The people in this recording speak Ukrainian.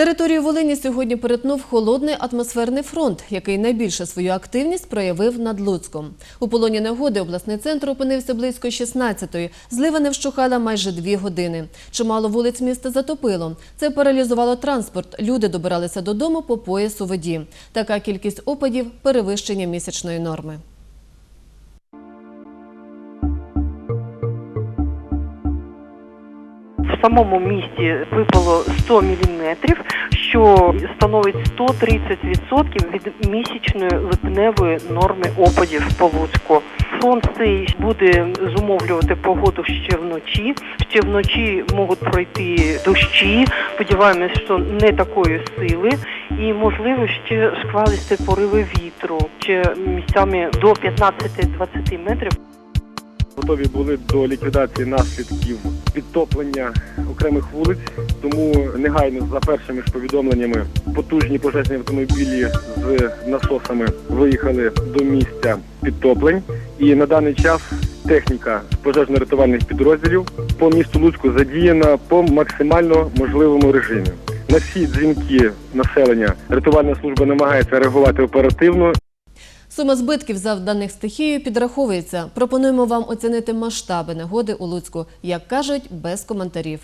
Територію Волині сьогодні перетнув холодний атмосферний фронт, який найбільше свою активність проявив над Луцьком. У полоні негоди обласний центр опинився близько 16-ї. Злива не вщухала майже дві години. Чимало вулиць міста затопило. Це паралізувало транспорт. Люди добиралися додому по пояс у воді. Така кількість опадів – перевищення місячної норми. Самому місті випало 100 міліметрів, що становить 130% від місячної липневої норми опадів по Луцьку. Фронт цей буде зумовлювати погоду ще вночі. Ще вночі можуть пройти дощі. Сподіваємось, що не такої сили, і можливо ще шквалисті пориви вітру, ще місцями до 15-20 метрів. Готові були до ліквідації наслідків підтоплення окремих вулиць. Тому негайно за першими ж повідомленнями потужні пожежні автомобілі з насосами виїхали до місця підтоплень. І на даний час техніка пожежно-рятувальних підрозділів по місту Луцьку задіяна по максимально можливому режимі. На всі дзвінки населення рятувальна служба намагається реагувати оперативно Сума збитків, завданих стихією, підраховується. Пропонуємо вам оцінити масштаби негоди у Луцьку. Як кажуть, без коментарів.